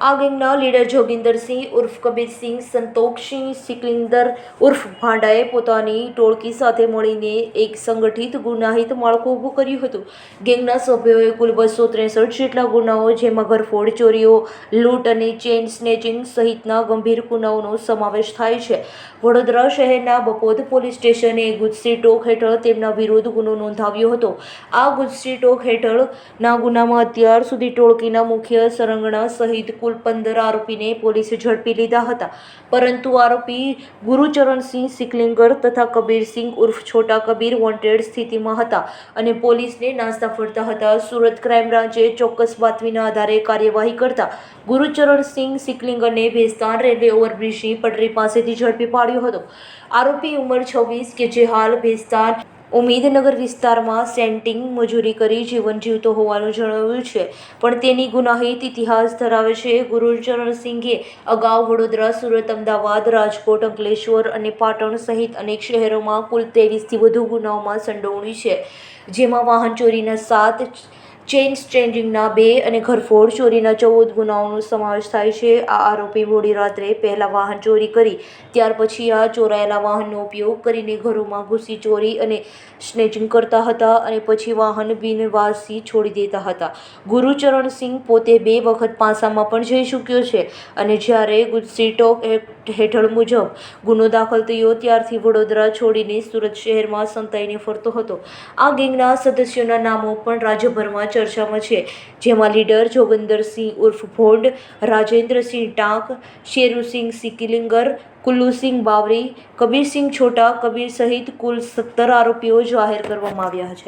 આ ગેંગના લીડર જોગિંદરસિંહ ઉર્ફ કબીરસિંહ, સંતોષસિંહ સિકલિંદર ઉર્ફ ભાંડાએ પોતાની ટોળકી સાથે મળીને એક સંગઠિત ગુનાહિત માળખું ઊભું કર્યું હતું. ગેંગના સભ્યોએ કુલ બસો ત્રેસઠ જેટલા ગુનાઓ, જેમાં ઘરફોડ, ચોરીઓ, લૂંટ અને ચેઇન સ્નેચિંગ સહિતના ગંભીર ગુનાઓનો સમાવેશ થાય છે. વડોદરા શહેરના બપોદ પોલીસ સ્ટેશને ગુજસી ટોક હેઠળ તેમના વિરુદ્ધ ગુનો નોંધાવ્યો હતો. આ ગુજસી ટોક હેઠળના ગુનામાં અત્યાર સુધી ટોળકીના મુખ્ય સરંગણા સહિત કુલ પંદર આરોપીને પોલીસે ઝડપી લીધા હતા. પરંતુ આરોપી ગુરુચરણસિંહ સિકલિંગર તથા કબીરસિંહ ઉર્ફ છોટા કબીર વોન્ટેડ સ્થિતિમાં હતા અને પોલીસને નાસ્તા ફરતા હતા. સુરત ક્રાઇમ બ્રાન્ચે ચોક્કસ બાતમીના આધારે કાર્યવાહી કરતા ગુરુચરણસિંહ સિકલિંગરને ભેસ્તાન રેલવે ઓવરબ્રિજની પટરી પાસેથી ઝડપી પાડ્યો હતો. આરોપી ઉંમર છવ્વીસ કે જે હાલ ભેસ્તાન ઉમેદનગર વિસ્તારમાં સેન્ટિંગ મજૂરી કરી જીવન જીવતો હોવાનું જણાવ્યું છે. પણ તેની ગુનાહિત ઇતિહાસ ધરાવે છે. ગુરુચરણ સિંઘે અગાઉ વડોદરા, સુરત, અમદાવાદ, રાજકોટ, અંકલેશ્વર અને પાટણ સહિત અનેક શહેરોમાં કુલ ત્રેવીસથી વધુ ગુનાઓમાં સંડોવણી છે. જેમાં વાહન ચોરીના સાત ચેઇન સ્ટ્રેન્જિંગના બે અને ઘરફોડ ચોરીના ચૌદ ગુનાઓનો સમાવેશ થાય છે. આ આરોપી મોડી રાત્રે પહેલાં વાહન ચોરી કરી, ત્યાર પછી આ ચોરાયેલા વાહનનો ઉપયોગ કરીને ઘરોમાં ઘૂસી ચોરી અને સ્નેચિંગ કરતા હતા અને પછી વાહન બિનવાસી છોડી દેતા હતા. ગુરુચરણ સિંહ પોતે બે વખત પાસામાં પણ જઈ ચૂક્યો છે અને જ્યારે ગુજસી ટોક એક્ટ હેઠળ મુજબ ગુનો દાખલ થયો ત્યારથી વડોદરા છોડીને સુરત શહેરમાં સંતાઈને ફરતો હતો. આ ગેંગના સદસ્યોના નામો પણ રાજ્યભરમાં ચર્ચામાં છે. જેમાં લીડર જોગિંદરસિંહ ઉર્ફ ભોંડ, રાજેન્દ્રસિંહ ટાંક, શેરુસિંહ સિકિલિંગર, કુલ્લુસિંહ બાવરી, કબીરસિંહ છોટા, કબીર સહિત કુલ સત્તર આરોપીઓ જાહેર કરવામાં આવ્યા છે.